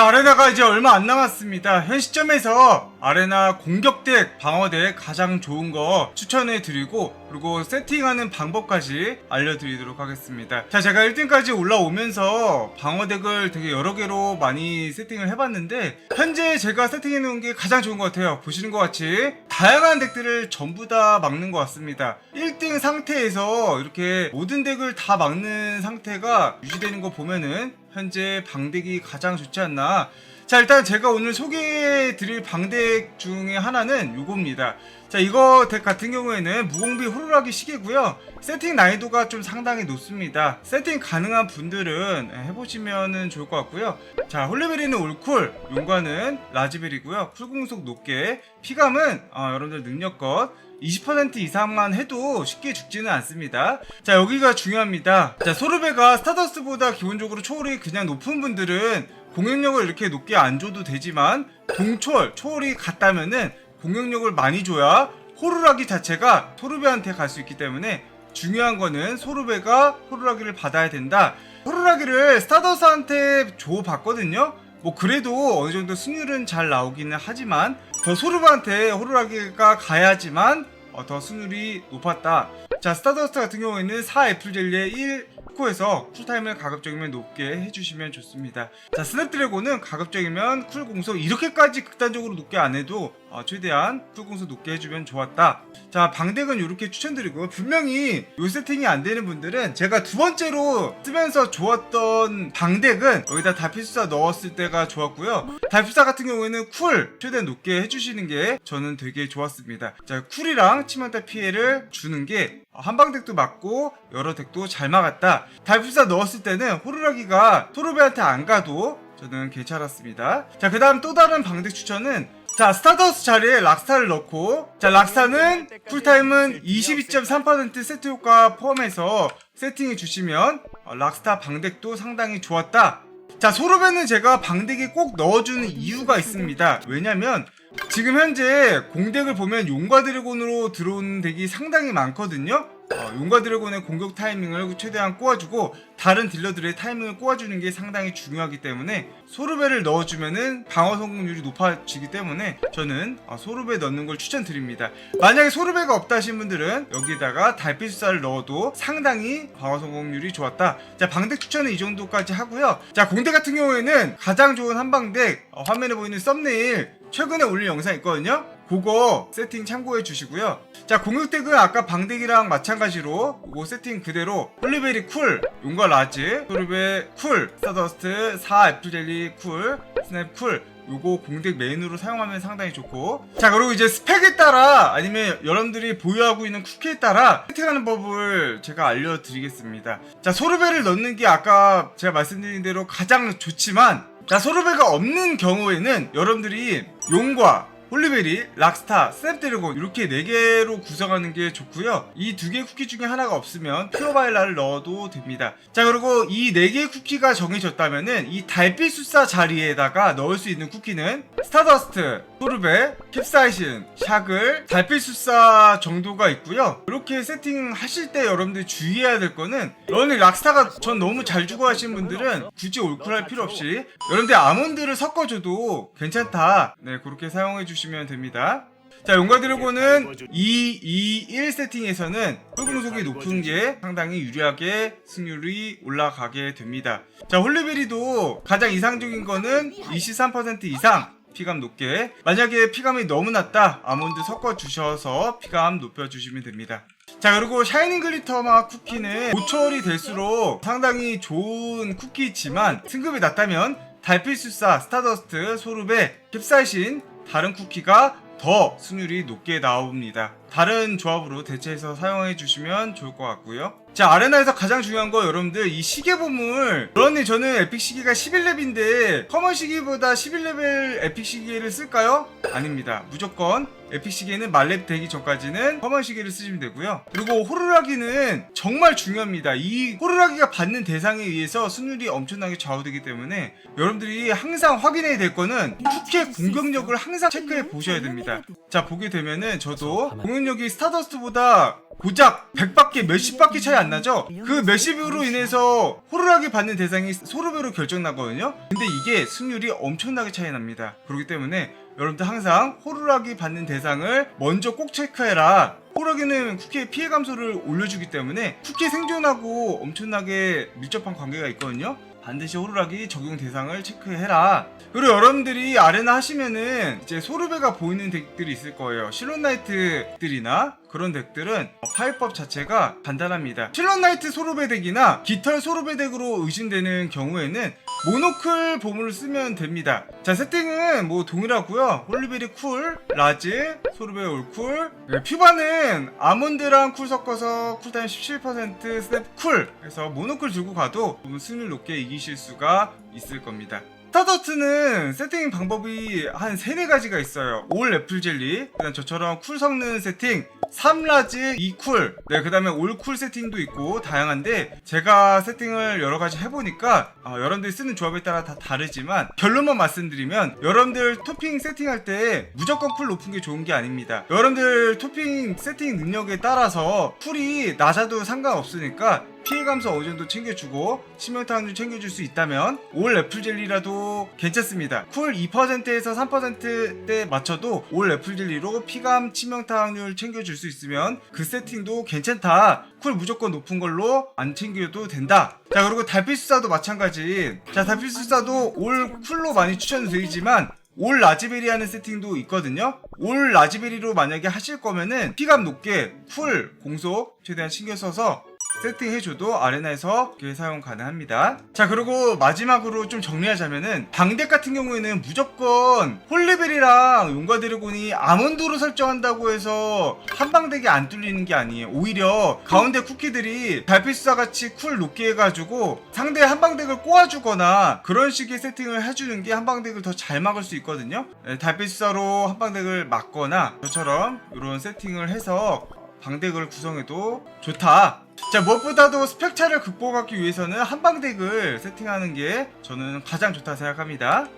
자 아레나가 이제 얼마 안 남았습니다. 현 시점에서 아레나 공격덱 방어덱 가장 좋은 거 추천해 드리고 그리고 세팅하는 방법까지 알려드리도록 하겠습니다. 자 제가 1등까지 올라오면서 방어덱을 되게 여러 개로 많이 세팅을 해봤는데 현재 제가 세팅해 놓은 게 가장 좋은 것 같아요. 보시는 것 같이 다양한 덱들을 전부 다 막는 것 같습니다. 1등 상태에서 이렇게 모든 덱을 다 막는 상태가 유지되는 거 보면은 현재 방덱이 가장 좋지 않나 자 일단 제가 오늘 소개해 드릴 방덱 중에 하나는 요겁니다. 자 이거 덱 같은 경우에는 무공비 호루라기 시계고요. 세팅 난이도가 좀 상당히 높습니다. 세팅 가능한 분들은 해보시면 좋을 것 같고요. 자 홀리베리는 올쿨 용과는 라즈벨이고요. 쿨공속 높게. 피감은 어, 여러분들 능력껏 20% 이상만 해도 쉽게 죽지는 않습니다. 자, 여기가 중요합니다. 자, 소르베가 스타더스보다 기본적으로 초월이 그냥 높은 분들은 공격력을 이렇게 높게 안 줘도 되지만 동초월, 초월이 같다면은 공격력을 많이 줘야 호루라기 자체가 소르베한테 갈 수 있기 때문에 중요한 거는 소르베가 호루라기를 받아야 된다. 호루라기를 스타더스한테 줘봤거든요. 뭐 그래도 어느 정도 승률은 잘 나오기는 하지만 더 소르베한테 호루라기가 가야지만 어, 더 승률이 높았다. 자 스타더스트 같은 경우에는 4 애플 젤리의 1 코에서 쿨타임을 가급적이면 높게 해주시면 좋습니다. 자 스냅드래곤은 가급적이면 쿨 공속 이렇게까지 극단적으로 높게 안 해도 어, 최대한 쿨 공속 높게 해주면 좋았다. 자 방덱은 이렇게 추천드리고 분명히 요 세팅이 안 되는 분들은 제가 두 번째로 쓰면서 좋았던 방덱은 여기다 다피수사 넣었을 때가 좋았고요. 다피수사 같은 경우에는 쿨 최대한 높게 해주시는 게 저는 되게 좋았습니다. 자 쿨이랑 치명타 피해를 주는 게 한 방덱도 맞고 여러 덱도 잘 막았다. 달피사 넣었을 때는 호루라기가 토르베한테 안 가도 저는 괜찮았습니다. 자, 그 다음 또 다른 방덱 추천은 자, 스타더스 자리에 락스타를 넣고 자, 락스타는 쿨타임은 22.3% 세트 효과 포함해서 세팅해 주시면 어, 락스타 방덱도 상당히 좋았다. 자, 소르베는 제가 방덱에 꼭 넣어주는 이유가 있습니다. 왜냐면 지금 현재 공덱을 보면 용과 드래곤으로 들어오는 덱이 상당히 많거든요. 어, 용과 드래곤의 공격 타이밍을 최대한 꼬아주고 다른 딜러들의 타이밍을 꼬아주는 게 상당히 중요하기 때문에 소르베를 넣어주면은 방어 성공률이 높아지기 때문에 저는 어, 소르베 넣는 걸 추천드립니다. 만약에 소르베가 없다 하신 분들은 여기다가 달빛 수사를 넣어도 상당히 방어 성공률이 좋았다. 자 방덱 추천은 이 정도까지 하고요. 자 공대 같은 경우에는 가장 좋은 한방덱 어, 화면에 보이는 썸네일 최근에 올린 영상 있거든요. 그거 세팅 참고해 주시고요. 자, 공격 덱은 아까 방덱이랑 마찬가지로 이거 세팅 그대로 홀리베리 쿨, 용과 라즈, 소르베 쿨, 스타더스트, 4 애플젤리 쿨, 스냅 쿨 요거 공덱 메인으로 사용하면 상당히 좋고 자 그리고 이제 스펙에 따라 아니면 여러분들이 보유하고 있는 쿠키에 따라 세팅하는 법을 제가 알려드리겠습니다 자 소르베를 넣는 게 아까 제가 말씀드린 대로 가장 좋지만 자 소르베가 없는 경우에는 여러분들이 용과 홀리베리, 락스타, 스냅드래곤 이렇게 4개로 구성하는 게 좋고요. 이두 개의 쿠키 중에 하나가 없으면 퓨어바일라를 넣어도 됩니다. 자 그리고 이 4개의 쿠키가 정해졌다면 은 이 달빛 숫사 자리에다가 넣을 수 있는 쿠키는 스타더스트, 소르베, 캡사이신, 샤글, 달빛 숫사 정도가 있고요. 이렇게 세팅하실 때 여러분들이 주의해야 될 거는 여러분들 락스타가 전 너무 잘 주고 하시는 분들은 굳이 올쿨할 필요 없이 여러분들 아몬드를 섞어줘도 괜찮다. 네 그렇게 사용해 주시면 됩니다. 자, 용과 드래곤은 2, 2, 1 세팅에서는 흑공속이 높은 게 상당히 유리하게 승률이 올라가게 됩니다. 자, 홀리베리도 가장 이상적인 거는 23% 이상 피감 높게 만약에 피감이 너무 낮다 아몬드 섞어 주셔서 피감 높여 주시면 됩니다. 자 그리고 샤이닝 글리터마 쿠키는 고철이 될수록 상당히 좋은 쿠키지만 승급이 낮다면 달빛 수사, 스타더스트, 소르베, 캡사이신 다른 쿠키가 더 승률이 높게 나옵니다. 다른 조합으로 대체해서 사용해 주시면 좋을 것 같고요. 자 아레나에서 가장 중요한 거 여러분들 이 시계 보물 그런데 저는 에픽 시계가 11렙인데 커먼 시계보다 11레벨 에픽 시계를 쓸까요? 아닙니다. 무조건 에픽 시계는 말렙 되기 전까지는 커먼 시계를 쓰시면 되고요. 그리고 호루라기는 정말 중요합니다. 이 호루라기가 받는 대상에 의해서 승률이 엄청나게 좌우되기 때문에 여러분들이 항상 확인해야 될 거는 쿠키의 공격력을 항상 체크해 보셔야 됩니다. 자 보게 되면은 저도 공격 공격력이 스타더스트보다 고작 100바퀴 몇십 바퀴 차이 안 나죠? 그 몇십으로 인해서 호루라기 받는 대상이 소르베로 결정나거든요? 근데 이게 승률이 엄청나게 차이 납니다. 그렇기 때문에 여러분들 항상 호루라기 받는 대상을 먼저 꼭 체크해라. 호루라기는 쿠키의 피해 감소를 올려주기 때문에 쿠키 생존하고 엄청나게 밀접한 관계가 있거든요? 반드시 호루라기 적용 대상을 체크해라. 그리고 여러분들이 아레나 하시면은 이제 소르베가 보이는 덱들이 있을 거예요. 실론나이트들이나 그런 덱들은 파이법 자체가 간단합니다. 실론나이트 소르베 덱이나 깃털 소르베 덱으로 의심되는 경우에는 모노클 보물을 쓰면 됩니다. 자 세팅은 뭐 동일하고요. 홀리베리 쿨, 라즈, 소르베 올쿨, 네, 퓨바는 아몬드랑 쿨 섞어서 쿨타임 17% 스냅 쿨. 그래서 모노클 들고 가도 좀 승률 높게 이기실 수가 있을 겁니다. 스타더스트는 세팅 방법이 한 3, 4가지가 있어요. 올 애플 젤리, 그다음 저처럼 쿨 섞는 세팅, 3라즈, 2쿨, 네, 그 다음에 올 쿨 세팅도 있고 다양한데 제가 세팅을 여러 가지 해보니까 어, 여러분들이 쓰는 조합에 따라 다 다르지만 결론만 말씀드리면 여러분들 토핑 세팅할 때 무조건 쿨 높은 게 좋은 게 아닙니다. 여러분들 토핑 세팅 능력에 따라서 쿨이 낮아도 상관없으니까 피해 감소 어느 정도 챙겨주고 치명타 확률 챙겨줄 수 있다면 올 애플 젤리라도 괜찮습니다. 쿨 2%에서 3%대 맞춰도 올 애플 젤리로 피감 치명타 확률 챙겨줄 수 있으면 그 세팅도 괜찮다. 쿨 무조건 높은 걸로 안 챙겨도 된다. 자 그리고 달빛수사도 마찬가지. 자 달빛수사도 올 쿨로 많이 추천드리지만 올 라즈베리 하는 세팅도 있거든요. 올 라즈베리로 만약에 하실 거면은 피감 높게 쿨 공속 최대한 신경 써서 세팅해줘도 아레나에서 사용 가능합니다. 자 그리고 마지막으로 좀 정리하자면은 방덱 같은 경우에는 무조건 홀레벨이랑 용과 드래곤이 아몬드로 설정한다고 해서 한방덱이 안 뚫리는 게 아니에요. 오히려 가운데 쿠키들이 달빛수사 같이 쿨 높게 해가지고 상대 한방덱을 꼬아주거나 그런 식의 세팅을 해주는 게 한방덱을 더 잘 막을 수 있거든요. 네, 달빛수사로 한방덱을 막거나 저처럼 이런 세팅을 해서 방덱을 구성해도 좋다. 자 무엇보다도 스펙 차를 극복하기 위해서는 한방덱을 세팅하는 게 저는 가장 좋다 생각합니다.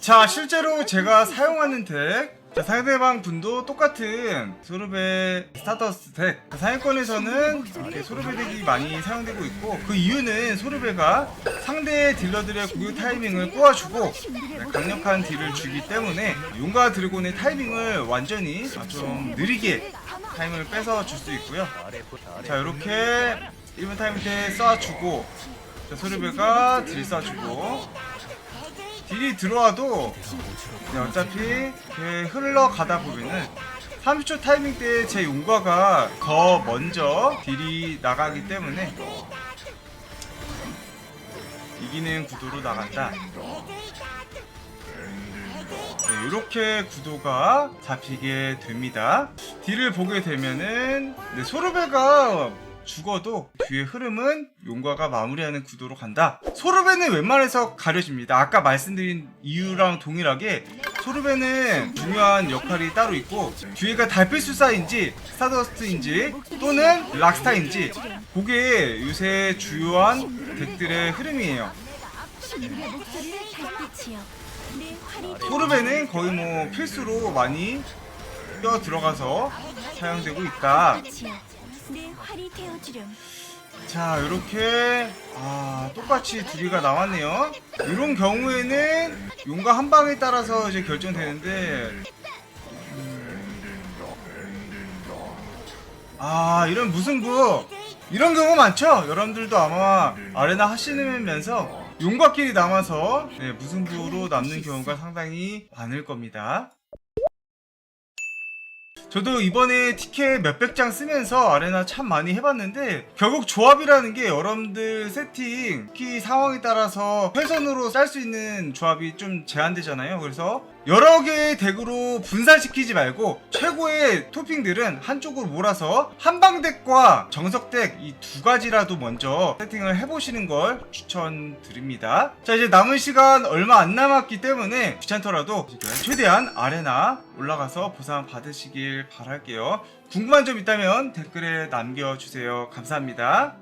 자 실제로 제가 사용하는 덱 자, 상대방 분도 똑같은 소르베 스타더스 덱 자, 상위권에서는 이렇게 소르베 덱이 많이 사용되고 있고 그 이유는 소르베가 상대 딜러들의 공격 타이밍을 꼬아주고 네, 강력한 딜을 주기 때문에 용과 드래곤의 타이밍을 완전히 아, 좀 느리게 타이밍을 뺏어 줄 수 있고요. 자 이렇게 1분 타이밍 때 쏴주고 자, 소르베가 딜 쏴주고 딜이 들어와도 어차피 흘러가다 보면은 30초 타이밍 때 제 용과가 더 먼저 딜이 나가기 때문에 이기는 구도로 나간다. 네, 이렇게 구도가 잡히게 됩니다. 딜을 보게 되면은 네, 소르베가 죽어도 뒤의 흐름은 용과가 마무리하는 구도로 간다. 소르베는 웬만해서 가려집니다. 아까 말씀드린 이유랑 동일하게 소르베는 중요한 역할이 따로 있고 뒤에가 달빛 수사인지 스타더스트인지 또는 락스타인지 그게 요새 주요한 덱들의 흐름이에요. 소르베는 거의 뭐 필수로 많이 껴 들어가서 사용되고 있다. 내 활이 되어주렴. 자 이렇게 아 똑같이 두 개가 나왔네요. 이런 경우에는 용과 한 방에 따라서 이제 결정되는데 아 이런 무승부. 이런 경우 많죠? 여러분들도 아마 아레나 하시면서 용과끼리 남아서 네, 무승부로 남는 경우가 상당히 많을 겁니다. 저도 이번에 티켓 몇백 장 쓰면서 아레나 참 많이 해봤는데 결국 조합이라는 게 여러분들 세팅 키 상황에 따라서 회선으로 쌀수 있는 조합이 좀 제한되잖아요. 그래서 여러 개의 덱으로 분산시키지 말고 최고의 토핑들은 한쪽으로 몰아서 한방덱과 정석덱 이 두 가지라도 먼저 세팅을 해보시는 걸 추천드립니다. 자 이제 남은 시간 얼마 안 남았기 때문에 귀찮더라도 최대한 아레나 올라가서 보상 받으시길 바랄게요. 궁금한 점 있다면 댓글에 남겨주세요. 감사합니다